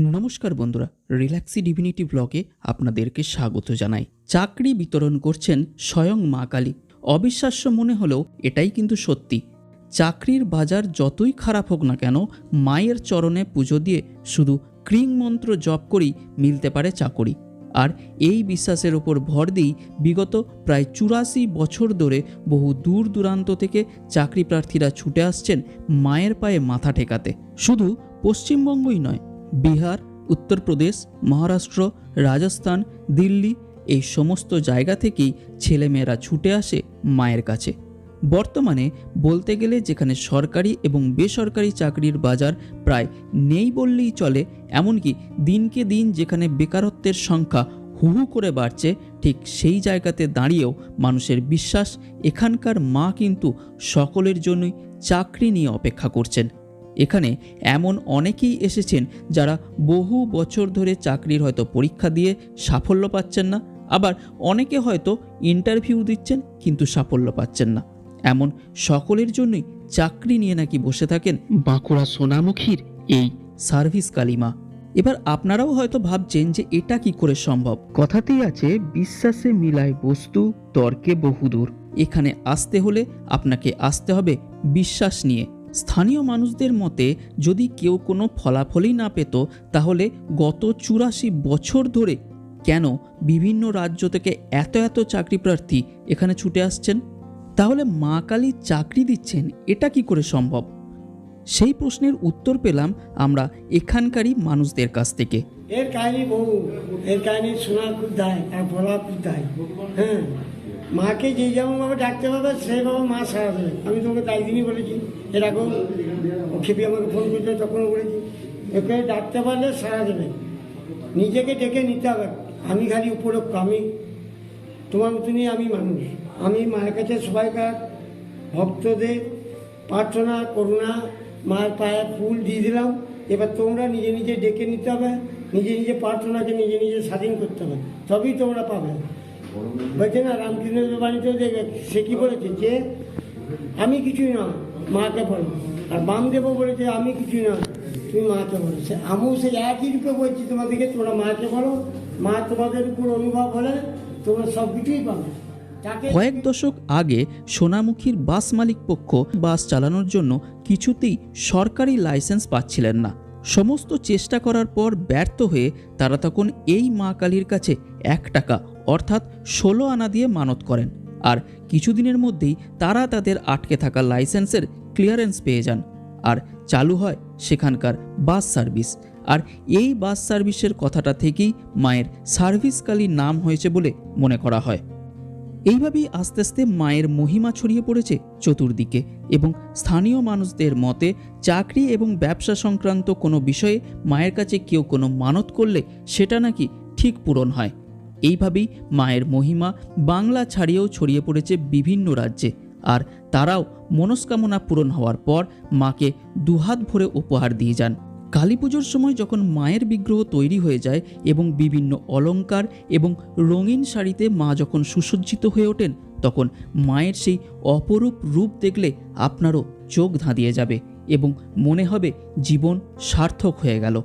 নমস্কার বন্ধুরা রিল্যাক্সি ডিভিনিটি ব্লগে আপনাদেরকে স্বাগত জানাই। চাকরি বিতরণ করছেন স্বয়ং মা কালী। অবিশ্বাস্য মনে হলেও এটাই কিন্তু সত্যি। চাকরির বাজার যতই খারাপ হোক না কেন, মায়ের চরণে পুজো দিয়ে শুধু ক্রিং মন্ত্র জপ করেই মিলতে পারে চাকরি। আর এই বিশ্বাসের ওপর ভর দিয়েই বিগত প্রায় চুরাশি বছর ধরে বহু দূর দূরান্ত থেকে চাকরি প্রার্থীরা ছুটে আসছেন মায়ের পায়ে মাথা ঠেকাতে। শুধু পশ্চিমবঙ্গই নয় বিহার উত্তরপ্রদেশ মহারাষ্ট্র, রাজস্থান, দিল্লি এই সমস্ত জায়গা থেকেই ছেলেমেয়েরা ছুটে আসে মায়ের কাছে। বর্তমানে বলতে গেলে যেখানে সরকারি এবং বেসরকারি চাকরির বাজার প্রায় নেই বললেই চলে, এমনকি দিনকে দিন যেখানে বেকারত্বের সংখ্যা হু হু করে বাড়ছে, ঠিক সেই জায়গাতে দাঁড়িয়েও মানুষের বিশ্বাস, এখানকার মা কিন্তু সকলের জন্যই চাকরি নিয়ে অপেক্ষা করছেন। এখানে এমন অনেকেই এসেছেন যারা বহু বছর ধরে চাকরির হয়তো পরীক্ষা দিয়ে সাফল্য পাচ্ছেন না, আবার অনেকে হয়তো ইন্টারভিউ দিচ্ছেন কিন্তু সাফল্য পাচ্ছেন না। এমন সকলের জন্যই চাকরি নিয়ে নাকি বসে থাকেন বাঁকুড়া সোনামুখীর এই সার্ভিস কালিমা। এবার আপনারাও হয়তো ভাবছেন যে এটা কি করে সম্ভব? কথাতেই আছে, বিশ্বাসে মিলায় বস্তু, তর্কে বহুদূর। এখানে আসতে হলে আপনাকে আসতে হবে বিশ্বাস নিয়ে। স্থানীয় মানুষদের মতে, যদি কেউ কোনো ফলাফলই না পেত, তাহলে গত চুরাশি বছর ধরে কেন বিভিন্ন রাজ্য থেকে এত এত চাকরি প্রার্থী এখানে ছুটে আসছেন? তাহলে মা কালী চাকরি দিচ্ছেন, এটা কি করে সম্ভব? সেই প্রশ্নের উত্তর পেলাম আমরা এখানকারই মানুষদের কাছ থেকে। এর কাহিনী বহু, এর কাহিনী শোনা খুব দায়, আর বলা খুব দায়। হ্যাঁ মাকে যে যেমনভাবে ডাকতে পারবে, সেইভাবে মা সারা দেবে। আমি তোমাকে তাই দিনই বলেছি। এরকম খেপি আমাকে ফোন করছিল তখনও বলেছি। একে ডাকতে পারলে সারা দেবে। নিজেকে ডেকে নিতে হবে। আমি খালি উপলক্ষ আমি, তোমার মতনই আমি মানুষ। আমি মায়ের কাছে সবাইকার ভক্তদের প্রার্থনা, করুণা, মায়ের পায়ে ফুল দিয়ে দিলাম। এবার তোমরা নিজে নিজে ডেকে নিতে হবে। নিজে নিজে প্রার্থনাকে নিজে নিজে স্বাধীন করতে হবে। তবেই তোমরা পাবে। বলছে না, রামকৃষ্ণের বাণীতেও দেখবে। সে কি বলেছে যে, আমি কিছুই নয়, মাকে বলো। আর বামদেবও বলেছে, আমি কিছুই নয়, তুমি মাকে বলো। সে, আমিও সেই একই রূপে বলছি, তোমাদেরকে তোমরা মাকে বলো। মা তোমাদের উপর অনুভব হলে তোমরা সব কিছুই পাবে কয়েক দশক আগে সোনামুখীর বাস মালিক পক্ষ বাস চালানোর জন্য কিছুতেই সরকারি লাইসেন্স পাচ্ছিলেন না। সমস্ত চেষ্টা করার পর ব্যর্থ হয়ে তারা তখন এই মা কালীর কাছে এক টাকা, অর্থাৎ ষোলো আনা দিয়ে মানত করেন। আর কিছুদিনের মধ্যেই তারা তাদের আটকে থাকা লাইসেন্সের ক্লিয়ারেন্স পেয়ে যান। আর চালু হয় সেখানকার বাস সার্ভিস। আর এই বাস সার্ভিসের কথাটা থেকেই মায়ের সার্ভিসকালীর নাম হয়েছে বলে মনে করা হয়। এইভাবেই আস্তে আস্তে মায়ের মহিমা ছড়িয়ে পড়েছে চতুর্দিকে এবং স্থানীয় মানুষদের মতে চাকরি এবং ব্যবসা সংক্রান্ত কোনো বিষয়ে মায়ের কাছে কেউ কোনো মানত করলে সেটা নাকি ঠিক পূরণ হয়। এইভাবেই মায়ের মহিমা বাংলা ছাড়িয়েও ছড়িয়ে পড়েছে বিভিন্ন রাজ্যে আর তারাও মনস্কামনা পূরণ হওয়ার পর মাকে দুহাত ভরে উপহার দিয়ে যান। কালী পুজোর সময় যখন মায়ের বিগ্রহ তৈরি হয়ে যায় এবং বিভিন্ন অলংকার এবং রঙিন শাড়িতে মা যখন সুসজ্জিত হয়ে ওঠেন, তখন মায়ের সেই অপরূপ রূপ দেখলে আপনারও চোখ ধাঁধিয়ে যাবে এবং মনে হবে জীবন সার্থক হয়ে গেল।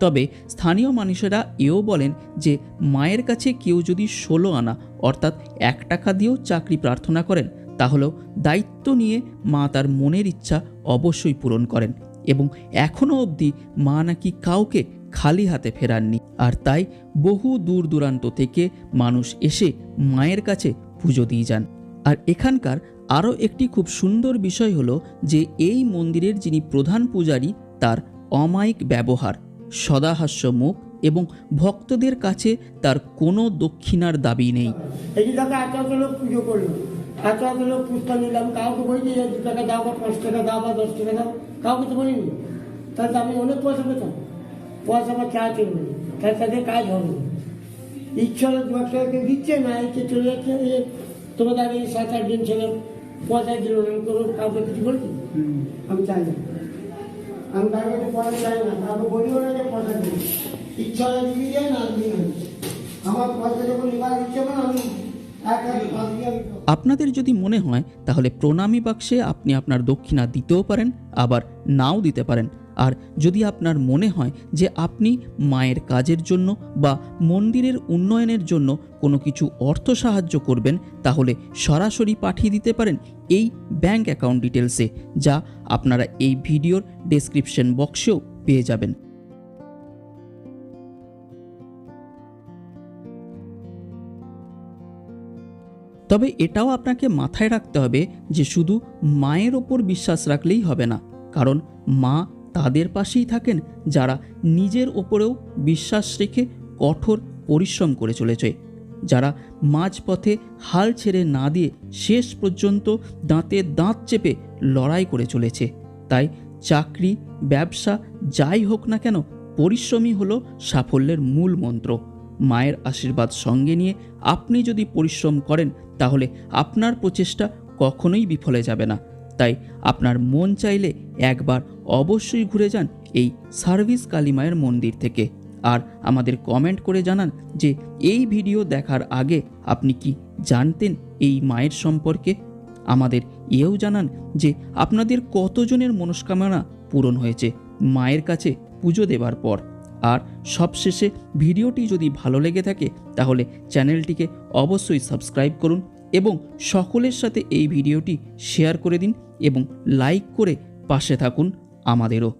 তবে স্থানীয় মানুষেরা এও বলেন যে মায়ের কাছে কেউ যদি ষোলো আনা, অর্থাৎ এক টাকা দিয়েও চাকরি প্রার্থনা করেন, তাহলেও দায়িত্ব নিয়ে মা তার মনের ইচ্ছা অবশ্যই পূরণ করেন। এবং এখনও অবধি মা নাকি কাউকে খালি হাতে ফেরাননি। আর তাই বহু দূর দূরান্ত থেকে মানুষ এসে মায়ের কাছে পুজো দিয়ে যান। আর এখানকার আরও একটি খুব সুন্দর বিষয় হলো যে এই মন্দিরের যিনি প্রধান পূজারী, তার অমায়িক ব্যবহার, সদাহাস্য মুখ এবং ভক্তদের কাছে তার কোনো দক্ষিণার দাবি নেই। পুজো করল। এত এত লোক নিলাম, কাউকে বলিনি যে দু টাকা দাও বা পাঁচ টাকা দাও বা দশ টাকা দাও। কাউকে তো বলিনি। তাহলে আমি অনেক পয়সা পেতাম। পয়সা আমার চা চলবে তাহলে তাদের কাজ হবে। ইচ্ছা হলে দু এক দিচ্ছে না, ইচ্ছে চলে যাচ্ছে তোমাদের আগে সাত আট দিন ছেলে পয়সা দিল না কোনো কাউকে কিছু বলছি আমি চাই না। আমি কারোর কাছে পয়সা চাই না, কাউকে বলিও না যে পয়সা দিই ইচ্ছা হলে দিবি যায় না দিবি আমার পয়সা যখন নিবার ইচ্ছে না, আমি এক এক পাঁচ দিয়ে আমি আপনাদের যদি মনে হয়, তাহলে প্রণামী বাক্সে আপনি আপনার দক্ষিণা দিতেও পারেন, আবার নাও দিতে পারেন। আর যদি আপনার মনে হয় যে আপনি মায়ের কাজের জন্য বা মন্দিরের উন্নয়নের জন্য কোনো কিছু অর্থ সাহায্য করবেন, তাহলে সরাসরি পাঠিয়ে দিতে পারেন এই ব্যাংক অ্যাকাউন্ট ডিটেলসে, যা আপনারা এই ভিডিওর ডেসক্রিপশন বক্সেও পেয়ে যাবেন। তবে এটাও আপনাকে মাথায় রাখতে হবে যে শুধু মায়ের ওপর বিশ্বাস রাখলেই হবে না, কারণ মা তাদের পাশেই থাকেন যারা নিজের ওপরেও বিশ্বাস রেখে কঠোর পরিশ্রম করে চলেছে। যারা মাঝপথে হাল ছেড়ে না দিয়ে শেষ পর্যন্ত দাঁতে দাঁত চেপে লড়াই করে চলেছে। তাই চাকরি, ব্যবসা, যাই হোক না কেন, পরিশ্রমই হলো সাফল্যের মূল মন্ত্র। মায়ের আশীর্বাদ সঙ্গে নিয়ে আপনি যদি পরিশ্রম করেন তাহলে আপনার প্রচেষ্টা কখনোই বিফলে যাবে না। তাই আপনার মন চাইলে একবার অবশ্যই ঘুরে যান এই সার্ভিস কালীমায়ের মন্দির থেকে। আর আমাদের কমেন্ট করে জানান যে, এই ভিডিও দেখার আগে আপনি কি জানতেন এই মায়ের সম্পর্কে? আমাদের এও জানান যে, আপনাদের কতজনের মনস্কামনা পূরণ হয়েছে মায়ের কাছে পুজো দেবার পর। আর সবশেষে ভিডিওটি যদি ভালো লেগে থাকে, তাহলে চ্যানেলটিকে অবশ্যই সাবস্ক্রাইব করুন এবং সকলের সাথে এই ভিডিওটি শেয়ার করে দিন এবং লাইক করে পাশে থাকুন আমাদেরও।